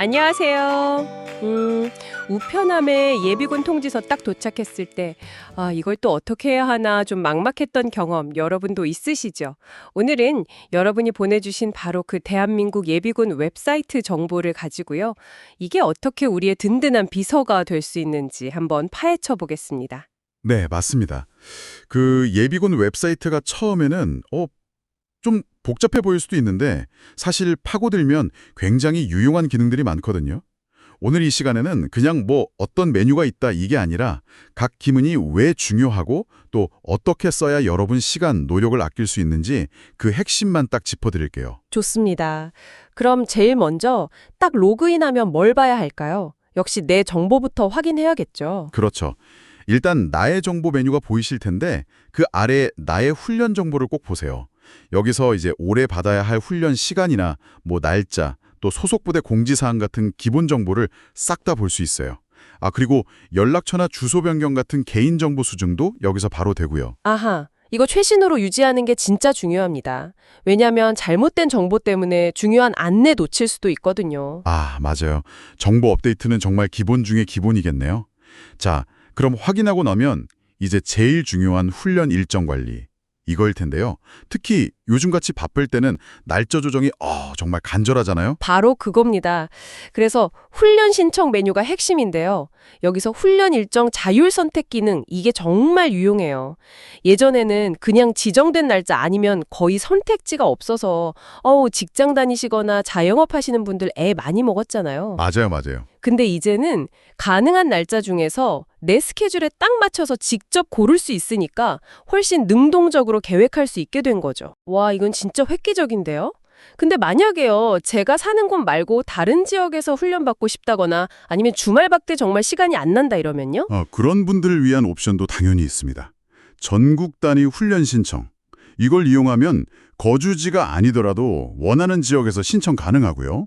안녕하세요. 음, 우편함에 예비군 통지서 딱 도착했을 때, 아, 이걸 또 어떻게 해야 하나 좀 막막했던 경험 여러분도 있으시죠? 오늘은 여러분이 보내주신 바로 그 대한민국 예비군 웹사이트 정보를 가지고요. 이게 어떻게 우리의 든든한 비서가 될 수 있는지 한번 파헤쳐 보겠습니다. 네, 맞습니다. 그 예비군 웹사이트가 처음에는 어, 좀 복잡해 보일 수도 있는데 사실 파고들면 굉장히 유용한 기능들이 많거든요. 오늘 이 시간에는 그냥 뭐 어떤 메뉴가 있다 이게 아니라 각 기문이 왜 중요하고 또 어떻게 써야 여러분 시간, 노력을 아낄 수 있는지 그 핵심만 딱 짚어드릴게요. 좋습니다. 그럼 제일 먼저 딱 로그인하면 뭘 봐야 할까요? 역시 내 정보부터 확인해야겠죠. 그렇죠. 일단 나의 정보 메뉴가 보이실 텐데 그 아래 나의 훈련 정보를 꼭 보세요. 여기서 이제 올해 받아야 할 훈련 시간이나 뭐 날짜, 또 소속 부대 공지사항 같은 기본 정보를 싹 다 볼 수 있어요. 아, 그리고 연락처나 주소 변경 같은 개인정보 수증도 여기서 바로 되고요. 아하. 이거 최신으로 유지하는 게 진짜 중요합니다. 왜냐하면 잘못된 정보 때문에 중요한 안내 놓칠 수도 있거든요. 아, 맞아요. 정보 업데이트는 정말 기본 중에 기본이겠네요. 자, 그럼 확인하고 나면 이제 제일 중요한 훈련 일정 관리. 이거일 텐데요. 특히 요즘같이 바쁠 때는 날짜 조정이 어, 정말 간절하잖아요. 바로 그겁니다. 그래서 훈련 신청 메뉴가 핵심인데요. 여기서 훈련 일정 자율 선택 기능 이게 정말 유용해요. 예전에는 그냥 지정된 날짜 아니면 거의 선택지가 없어서 어우 직장 다니시거나 자영업 하시는 분들 애 많이 먹었잖아요. 맞아요, 맞아요. 근데 이제는 가능한 날짜 중에서 내 스케줄에 딱 맞춰서 직접 고를 수 있으니까 훨씬 능동적으로 계획할 수 있게 된 거죠. 와, 이건 진짜 획기적인데요? 근데 만약에요, 제가 사는 곳 말고 다른 지역에서 훈련받고 싶다거나 아니면 주말박 때 정말 시간이 안 난다 이러면요? 어, 그런 분들을 위한 옵션도 당연히 있습니다. 전국 단위 훈련 신청. 이걸 이용하면 거주지가 아니더라도 원하는 지역에서 신청 가능하고요.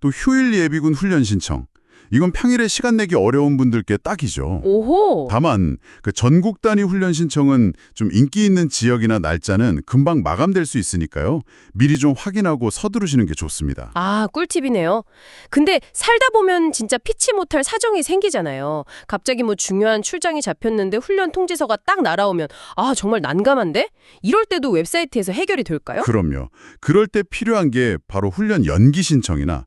또 휴일 예비군 훈련 신청. 이건 평일에 시간 내기 어려운 분들께 딱이죠. 오호! 다만 그 전국 단위 훈련 신청은 좀 인기 있는 지역이나 날짜는 금방 마감될 수 있으니까요. 미리 좀 확인하고 서두르시는 게 좋습니다. 아, 꿀팁이네요. 근데 살다 보면 진짜 피치 못할 사정이 생기잖아요. 갑자기 뭐 중요한 출장이 잡혔는데 훈련 통지서가 딱 날아오면 아, 정말 난감한데? 이럴 때도 웹사이트에서 해결이 될까요? 그럼요. 그럴 때 필요한 게 바로 훈련 연기 신청이나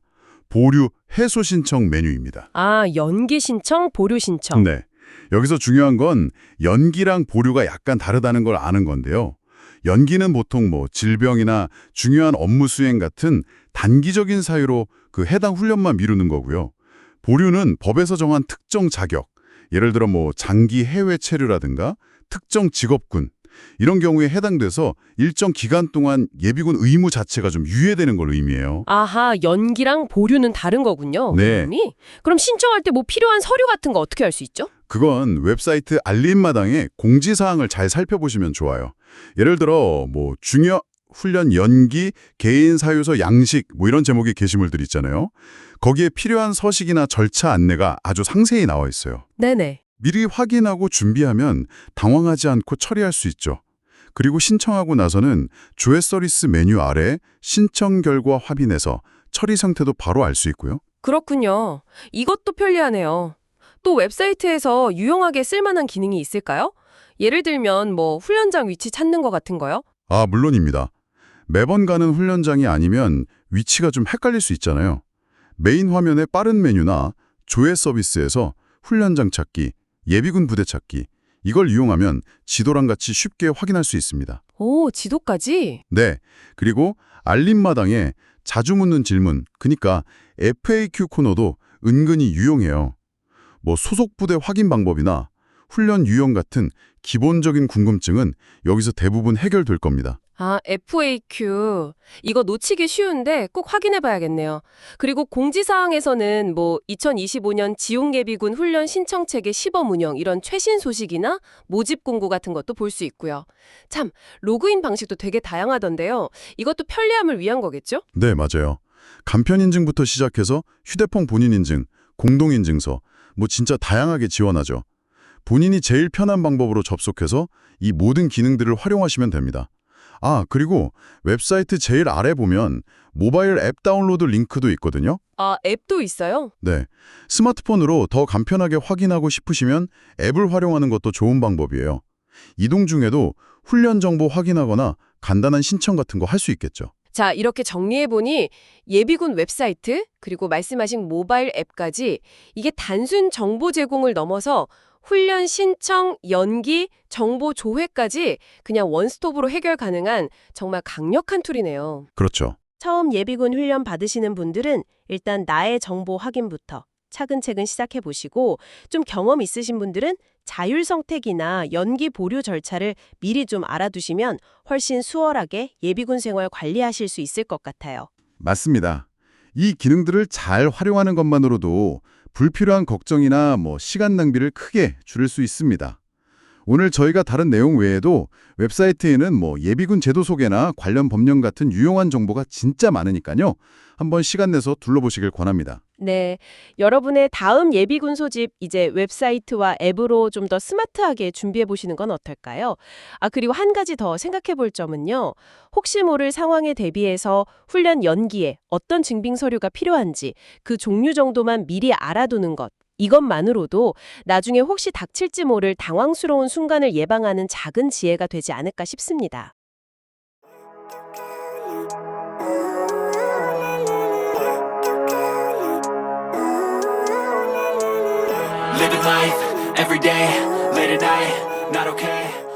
보류 해소 신청 메뉴입니다. 아, 연기 신청, 보류 신청. 네. 여기서 중요한 건 연기랑 보류가 약간 다르다는 걸 아는 건데요. 연기는 보통 뭐 질병이나 중요한 업무 수행 같은 단기적인 사유로 그 해당 훈련만 미루는 거고요. 보류는 법에서 정한 특정 자격, 예를 들어 뭐 장기 해외 체류라든가 특정 직업군 이런 경우에 해당돼서 일정 기간 동안 예비군 의무 자체가 좀 유예되는 걸 의미해요. 아하, 연기랑 보류는 다른 거군요. 네. 이름이? 그럼 신청할 때 뭐 필요한 서류 같은 거 어떻게 할 수 있죠? 그건 웹사이트 알림마당에 공지사항을 잘 살펴보시면 좋아요. 예를 들어 뭐 중요 훈련 연기, 개인 사유서 양식 뭐 이런 제목의 게시물들 있잖아요. 거기에 필요한 서식이나 절차 안내가 아주 상세히 나와 있어요. 네네. 미리 확인하고 준비하면 당황하지 않고 처리할 수 있죠. 그리고 신청하고 나서는 조회 서비스 메뉴 아래 신청 결과 확인해서 처리 상태도 바로 알 수 있고요. 그렇군요. 이것도 편리하네요. 또 웹사이트에서 유용하게 쓸만한 기능이 있을까요? 예를 들면 뭐 훈련장 위치 찾는 거 같은 거요? 아, 물론입니다. 매번 가는 훈련장이 아니면 위치가 좀 헷갈릴 수 있잖아요. 메인 화면의 빠른 메뉴나 조회 서비스에서 훈련장 찾기, 예비군 부대 찾기, 이걸 이용하면 지도랑 같이 쉽게 확인할 수 있습니다. 오, 지도까지? 네, 그리고 알림마당에 자주 묻는 질문, 그니까 FAQ 코너도 은근히 유용해요. 뭐 소속 부대 확인 방법이나 훈련 유형 같은 기본적인 궁금증은 여기서 대부분 해결될 겁니다. 아, FAQ. 이거 놓치기 쉬운데 꼭 확인해 봐야겠네요. 그리고 공지사항에서는 뭐 2025년 지용예비군 훈련 신청 체계 시범 운영 이런 최신 소식이나 모집 공고 같은 것도 볼 수 있고요. 참, 로그인 방식도 되게 다양하던데요. 이것도 편리함을 위한 거겠죠? 네, 맞아요. 간편 인증부터 시작해서 휴대폰 본인 인증, 공동 인증서, 뭐 진짜 다양하게 지원하죠. 본인이 제일 편한 방법으로 접속해서 이 모든 기능들을 활용하시면 됩니다. 아, 그리고 웹사이트 제일 아래 보면 모바일 앱 다운로드 링크도 있거든요. 아, 앱도 있어요? 네. 스마트폰으로 더 간편하게 확인하고 싶으시면 앱을 활용하는 것도 좋은 방법이에요. 이동 중에도 훈련 정보 확인하거나 간단한 신청 같은 거 할 수 있겠죠. 자, 이렇게 정리해보니 예비군 웹사이트, 그리고 말씀하신 모바일 앱까지 이게 단순 정보 제공을 넘어서 훈련 신청, 연기, 정보 조회까지 그냥 원스톱으로 해결 가능한 정말 강력한 툴이네요. 그렇죠. 처음 예비군 훈련 받으시는 분들은 일단 나의 정보 확인부터 차근차근 시작해 보시고 좀 경험 있으신 분들은 자율 선택이나 연기 보류 절차를 미리 좀 알아두시면 훨씬 수월하게 예비군 생활 관리하실 수 있을 것 같아요. 맞습니다. 이 기능들을 잘 활용하는 것만으로도 불필요한 걱정이나 뭐 시간 낭비를 크게 줄일 수 있습니다. 오늘 저희가 다른 내용 외에도 웹사이트에는 뭐 예비군 제도 소개나 관련 법령 같은 유용한 정보가 진짜 많으니까요. 한번 시간 내서 둘러보시길 권합니다. 네, 여러분의 다음 예비군 소집 이제 웹사이트와 앱으로 좀 더 스마트하게 준비해 보시는 건 어떨까요? 아, 그리고 한 가지 더 생각해 볼 점은요. 혹시 모를 상황에 대비해서 훈련 연기에 어떤 증빙 서류가 필요한지 그 종류 정도만 미리 알아두는 것. 이것만으로도 나중에 혹시 닥칠지 모를 당황스러운 순간을 예방하는 작은 지혜가 되지 않을까 싶습니다. Living okay